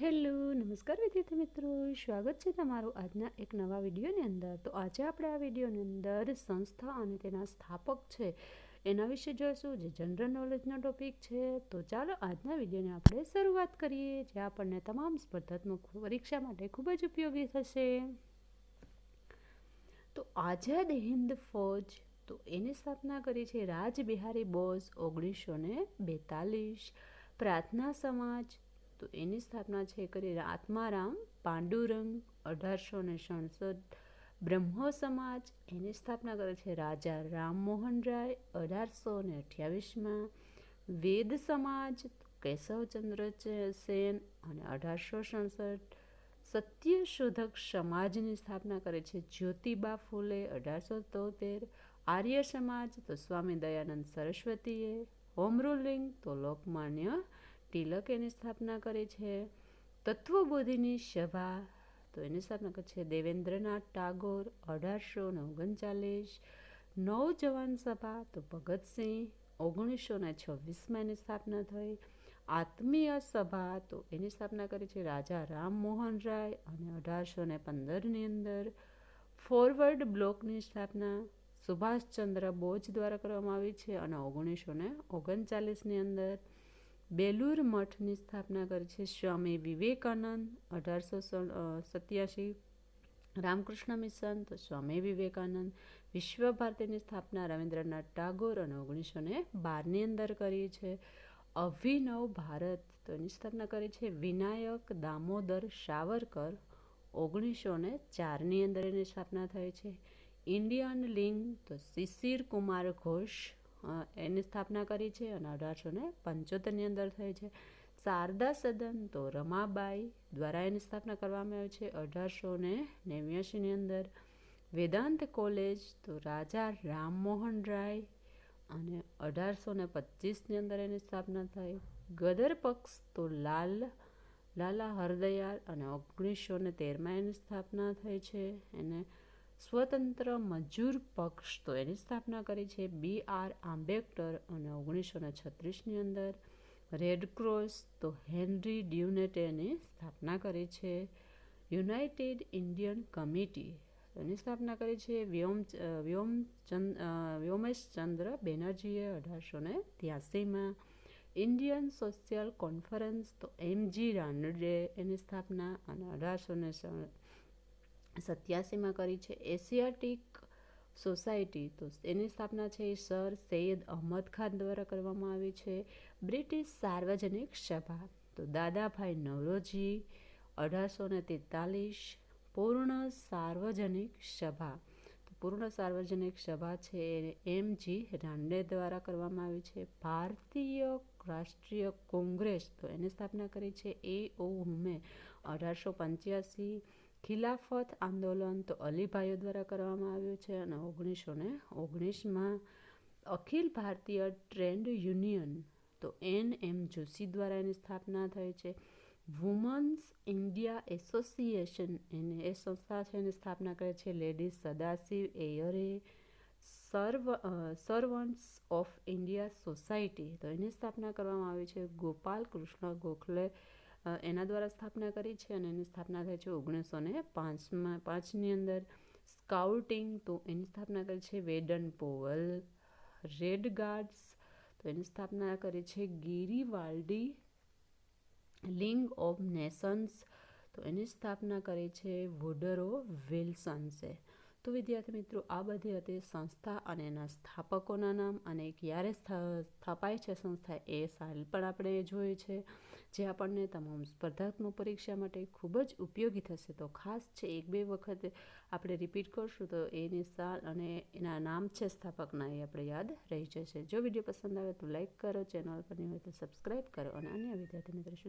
Hello, નમસ્કાર વિદ્યાર્થી મિત્રો. સ્વાગત છે તમારું આજના એક નવા વિડીયોની અંદર. તો આજે આપણે આ વિડીયોની અંદર સંસ્થા અને તેના સ્થાપક છે, એના વિશે જોઈશું, જે જનરલ નોલેજનો ટોપિક છે. તો ચાલો આજના વિડીયોની આપણે શરૂઆત કરીએ, જે આપણને તમામ સ્પર્ધાત્મક પરીક્ષા માટે ખૂબ જ ઉપયોગી થશે. તો આઝાદ હિન્દ ફૌજ, તો એની સ્થાપના કરી છે રાજબિહારી બોઝ ઓગણીસો ને બેતાલીસ. પ્રાર્થના સમાજ તો એની સ્થાપના છે કરી આત્મારામ, પાંડુરંગ, અઢારસો ને સડસઠ બ્રહ્મો સમાજ એની સ્થાપના કરે છે રાજા રામમોહન રાય, અઢારસો ને અઠ્યાવીસમાં. વેદ સમાજ, કેશવચંદ્ર સેન અને અઢારસો સડસઠ. સત્યશોધક સમાજની સ્થાપના કરે છે જ્યોતિબા ફૂલે, અઢારસો તોતેર. આર્ય સમાજ, તો સ્વામી દયાનંદ સરસ્વતીએ. હોમ રૂલિંગ, તો લોકમાન્ય તિલક એની સ્થાપના કરી છે, તત્વબોધિની સભા તો એની સ્થાપના કરી છે દેવેન્દ્રનાથ ટાગોર, અઢારસો ને ઓગણચાલીસ, નવજવાન સભા, તો ભગતસિંહ, ઓગણીસો ને છવ્વીસમાં એની સ્થાપના થઈ. આત્મીય સભા, તો એની સ્થાપના કરી છે રાજા રામમોહન રાય અને અઢારસો ને પંદરની અંદર ફોરવર્ડ બ્લોકની સ્થાપના સુભાષચંદ્ર બોઝ દ્વારા કરવામાં આવી છે અને ઓગણીસો ને ઓગણચાલીસની અંદર બેલુર મઠની સ્થાપના કરી છે સ્વામી વિવેકાનંદ, અઢારસો સત્યાસી. રામકૃષ્ણ મિશન, તો સ્વામી વિવેકાનંદ. વિશ્વ ભારતીની સ્થાપના રવિન્દ્રનાથ ટાગોર અને ઓગણીસો ને બારની અંદર કરી છે. અભિનવ ભારત, તો એની સ્થાપના કરી છે વિનાયક દામોદર સાવરકર. ઓગણીસો ને ચારની અંદર એની સ્થાપના થઈ છે. ઇન્ડિયન લિંગ, તો શિશિર કુમાર ઘોષ. એની સ્થાપના કરી છે અને અઢારસો ને પંચોતેરની અંદર થઈ છે. શારદા સદન તો રમાબાઈ દ્વારા એની સ્થાપના કરવામાં આવી છે. અઢારસો ને નેવ્યાસીની અંદર વેદાંત કોલેજ તો રાજા રામમોહન રાય અને અઢારસો ને પચીસની અંદર એની સ્થાપના થઈ. ગદર પક્ષ તો લાલ, લાલા હરદયાલ અને ઓગણીસો ને તેરમાં એની સ્થાપના થઈ છે. એને સ્વતંત્ર મજૂર પક્ષ તો એની સ્થાપના કરી છે. બી આર આંબેડકર અને ઓગણીસો છત્રીસની અંદર રેડક્રોસ તો હેનરી ડ્યુનેટે એની સ્થાપના કરી છે. યુનાઇટેડ ઇન્ડિયન કમિટી એની સ્થાપના કરી છે. વ્યોમ વ્યોમચંદ વ્યોમેશચંદ્ર બેનર્જીએ અઢારસો ને ત્યાસીમાં ઇન્ડિયન સોશિયલ કોન્ફરન્સ તો એમજી રાનડે એની સ્થાપના અને અઢારસો ને સત્યાસીમાં કરી છે. એશિયાટિક સોસાયટી તો એની સ્થાપના છે સર સૈયદ અહમદ ખાન દ્વારા કરવામાં આવી છે. બ્રિટિશ સાર્વજનિક સભા તો દાદાભાઈ નવરોજી અઢારસો ને તેતાલીસ પૂર્ણ સાર્વજનિક સભા તો પૂર્ણ સાર્વજનિક સભા છે એમ જી રાંડે દ્વારા કરવામાં આવી છે. ભારતીય રાષ્ટ્રીય કોંગ્રેસ તો એની સ્થાપના કરી છે. એ ઓ હુમે અઢારસો પંચ્યાસી ખિલાફત આંદોલન તો અલીભાઈઓ દ્વારા કરવામાં આવ્યું છે અને ઓગણીસો ને ઓગણીસમાં અખિલ ભારતીય ટ્રેન્ડ યુનિયન તો એન એમ જોશી દ્વારા એની સ્થાપના થઈ છે. વુમન્સ ઇન્ડિયા એસોસિએશન એને એ સંસ્થા છે, એની સ્થાપના કરે છે. લેડીઝ સદાશિવ એયરે સર્વ સર્વન્ટ્સ ઓફ ઇન્ડિયા સોસાયટી તો એની સ્થાપના કરવામાં આવી છે. ગોપાલ કૃષ્ણ ગોખલે એના દ્વારા સ્થાપના કરી છે અને એની સ્થાપના થઈ છે ઓગણીસો ને પાંચમાં, પાંચની અંદર સ્કાઉટિંગ તો એની સ્થાપના કરી છે વેડન પોવલ, રેડ ગાર્ડ્સ, તો એની સ્થાપના કરી છે ગિરિવાલ્ડી, લિંગ ઓફ નેશન્સ તો એની સ્થાપના કરી છે વુડરો વિલ્સન્સે. તો વિદ્યાર્થી મિત્રો, આ બધી હતી સંસ્થા અને એના સ્થાપકોના નામ અને ક્યારે સ્થાપાય છે સંસ્થા એ સાલ પણ આપણે જોઈ છે, જે આપણને તમામ સ્પર્ધાત્મક પરીક્ષા માટે ખૂબ જ ઉપયોગી થશે. તો ખાસ છે, એક બે વખત આપણે રિપીટ કરશું તો એની સાલ અને એના નામ છે સ્થાપકના એ આપણે યાદ રહી જશે. જો વીડિયો પસંદ આવે તો લાઇક કરો ચેનલ પર નહીં હોય તો સબસ્ક્રાઈબ કરો અને અન્ય વિદ્યાર્થી મિત્રો